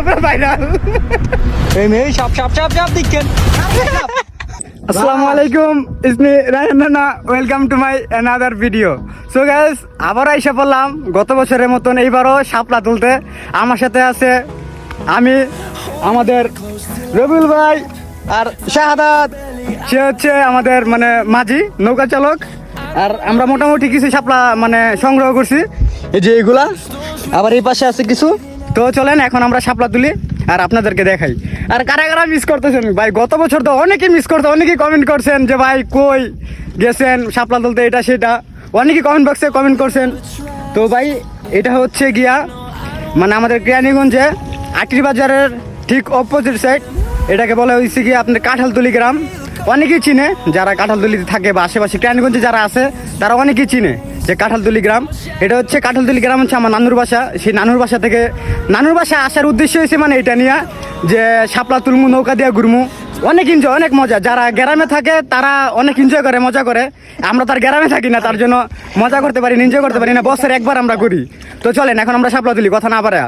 উপরে ভাইরাল এই মেয়ে আসসালামু আলাইকুম ইসমি Raina welcome to my another video so guys আবার এসে পড়লাম গত বছরের মতন এইবারও সাপলা তুলতে। আমার সাথে আছে আমি আমাদের রবিউল ভাই আর শাহাদাত। সে হচ্ছে আমাদের মানে মাঝি নৌকা চালক। আর আমরা মোটামুটি কিছু সাপলা মানে সংগ্রহ করছি। এই যে এইগুলা। আবার এই পাশে আছে কিছু তো চলেন, এখন আমরা শাপলা তুলি আর আপনাদেরকে দেখাই। আর কারা কারা মিস করতেছেন? ভাই, গত বছর তো অনেকেই মিস করতে, অনেকেই কমেন্ট করছেন যে, ভাই, কই গেছেন শাপলা তুলতে? এটা, সেটা? অনেকেই কমেন্ট বক্সে কমেন্ট করছেন। তো ভাই, এটা হচ্ছে গিয়া মানে আমাদের কেরানীগঞ্জে আটির বাজারের ঠিক অপোজিট সাইড এটাকে বলা হয়েছে কি আপনার কাঁঠালতলি গ্রাম। অনেকেই চিনে যারা কাঁঠালতলিতে থাকে বা আশেপাশে কেরানীগঞ্জে যারা আছে, তারা অনেকেই চিনে যে কাঁঠালতলি গ্রাম। এটা হচ্ছে কাঁঠালতলি গ্রাম হচ্ছে আমার নানুর বাসা। সেই নানুর বাসা থেকে নানুর বাসা আসার উদ্দেশ্য হয়েছে মানে এটা নিয়ে যে শাপলা তুলমু, নৌকা দিয়া ঘুরমু। অনেক এনজয় অনেক মজা। যারা গ্রামে থাকে, তারা অনেক এনজয় করে, মজা করে। আমরা তার গ্রামে থাকি না, তার জন্য মজা করতে পারি এনজয় করতে পারি না। বছরে একবার আমরা করি তো চলেন, এখন আমরা শাপলা তুলি, কথা না পারে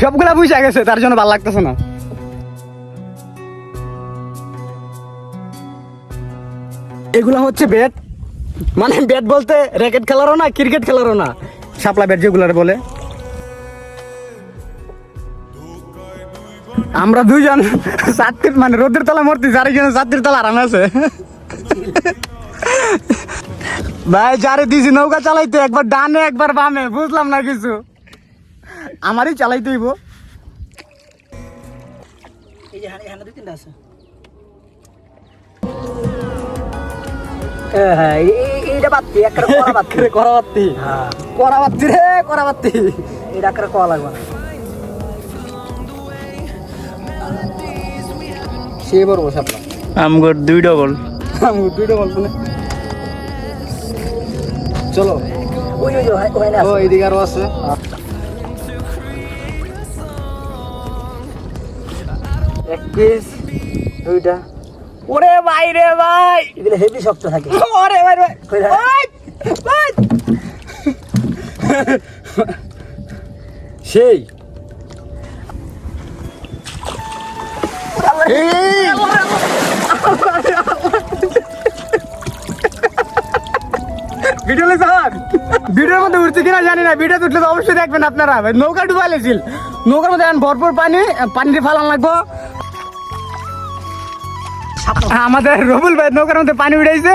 সবগুলা বুঝা গেছে, তার জন্য ভালো লাগতেছে না। এগুলা হচ্ছে ব্যাট মানে ব্যাট বলতে র্যাকেট খেলারও না ক্রিকেট খেলারও না। শাপলা ব্যাট যেগুলার বলে। আমরা দুইজন সাতটির মানে রোদের তলা মরতি চারিজন সাতটির তলা আরাম আছে। ভাই যারে দিছি, নৌকা চালাইতে, একবার ডানে, একবার বামে, বুঝলাম না কিছু। আমারই চালাই হইব এই যে এখানে এখানে দুই তিনটা আছে। হ্যাঁ এইটা বাত্তি একটা করা বাত্তি রে করাবাত্তি হ্যাঁ। করাবাত্তি রে করাবাত্তি এটা একটা করা লাগবে না। সে বড় আমগর দুই ডবল চলো। ওই ওই ওই- ওখানে ও এদিকে আরও আছে। এক পিস দুইটা। ওরে ভাই রে ভাই! এগুলো হেভি শক্ত থাকে। ওরে ভাই রে ভাই! ভাই সেই! ভিডিও স্যার ভিডিওর মধ্যে উঠছে কিনা জানি না। ভিডিও উঠলে তো অবশ্যই দেখবেন আপনারা। ভাই নৌকা ডুবাইলেছিল। নৌকার মধ্যে এখন ভরপুর পানি পানি দিয়ে ফালান লাগবো। আমাদের রবুল ভাই নৌকার মধ্যে পানি উঠাইছে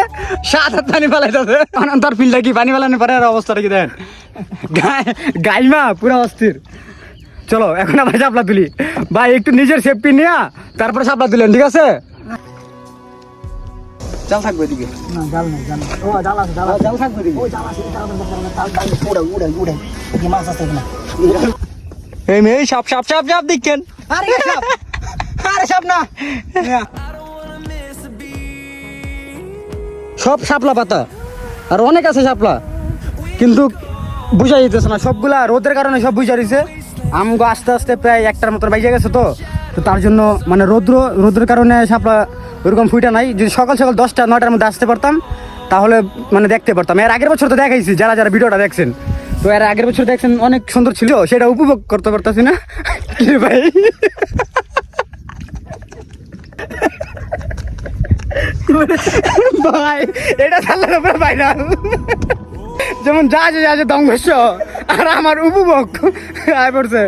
সাত হাত পানি ফেলাইতেছে। তার ফিল্ডটা কি পানি ফেলানোর পরে আর অবস্থাটা কি দেন। গাইমা পুরো অস্থির। চলো এখন আমরা চাপলা তুলি। ভাই একটু নিজের সেফটি নিয়ে তারপরে চাপলা তুলেন ঠিক আছে? চাল থাকবে এদিকে। না জাল নেই জাল ও জাল আছে জাল জাল থাকবে এদিকে। ও জাল আছে জাল জাল জাল জাল উড়ে উড়ে উড়ে এই মাছ আছে না এই মেয়ে সব সব সব সব দিচ্ছেন আরে সাপ। আরে সাপ না। সব শাপলা পাতা। আর অনেক আছে শাপলা। কিন্তু বুঝা যেতেছে না, সবগুলা রোদের কারণে সব বুঝা দিছে। আমগো আস্তে আস্তে প্রায় একটার মতন বাইজে গেছে তো। তো তার জন্য মানে রৌদ্র রোদের কারণে শাপলা ওরকম ফুইটা নাই। যদি সকাল সকাল দশটা, নয়টার মধ্যে আসতে পারতাম, তাহলে মানে দেখতে পারতাম। এর আগের বছর তো দেখাইছি, যারা যারা ভিডিওটা দেখছেন। তো এর আগের বছর দেখছেন, অনেক সুন্দর ছিল, সেটা উপভোগ করতে পারতাছি না। ভাই? ভাই এটা চালার উপরে ভাইরাল যেমন যা যে যা যে দংঘর্ষ আর আমার উপভোগ আয় পড়ছে।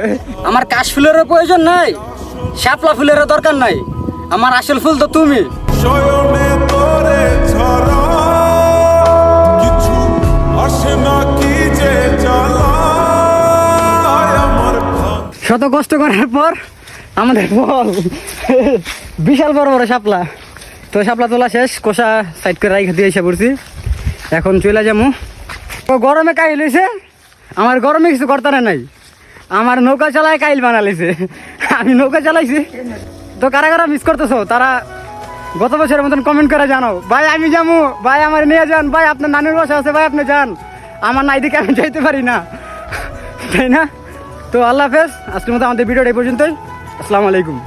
আমার কাশ ফুলেরও প্রয়োজন নাই শাপলা ফুলেরও দরকার নাই। আমার আসল ফুল তো তুমি। শত কষ্ট করার পর আমাদের বল। বিশাল বড় বড় শাপলা। তো শাপলা তোলা শেষ, কোষা সাইড করে রাইখা দিয়ে এসে পড়ছি। এখন চলে যাব তো গরমে কাইল হয়েছে আমার গরমে কিছু করতে নাই। আমার নৌকা চালায় কাইল বানালিছে আমি নৌকা চালাইছি। তো কারা কারা মিস করতেছো? তারা গত বছরের মতন কমেন্ট করে জানাও। ভাই, আমি যাব ভাই, আমার নিয়ে যান। ভাই, আপনার নানুর বাসা আছে। ভাই, আপনি যান। আমার না এদিকে আমি যাইতে পারি না। তাই না? তো আল্লাহ হাফেজ। আজকের মতো আমাদের ভিডিওটা এই পর্যন্তই। আসসালামু আলাইকুম।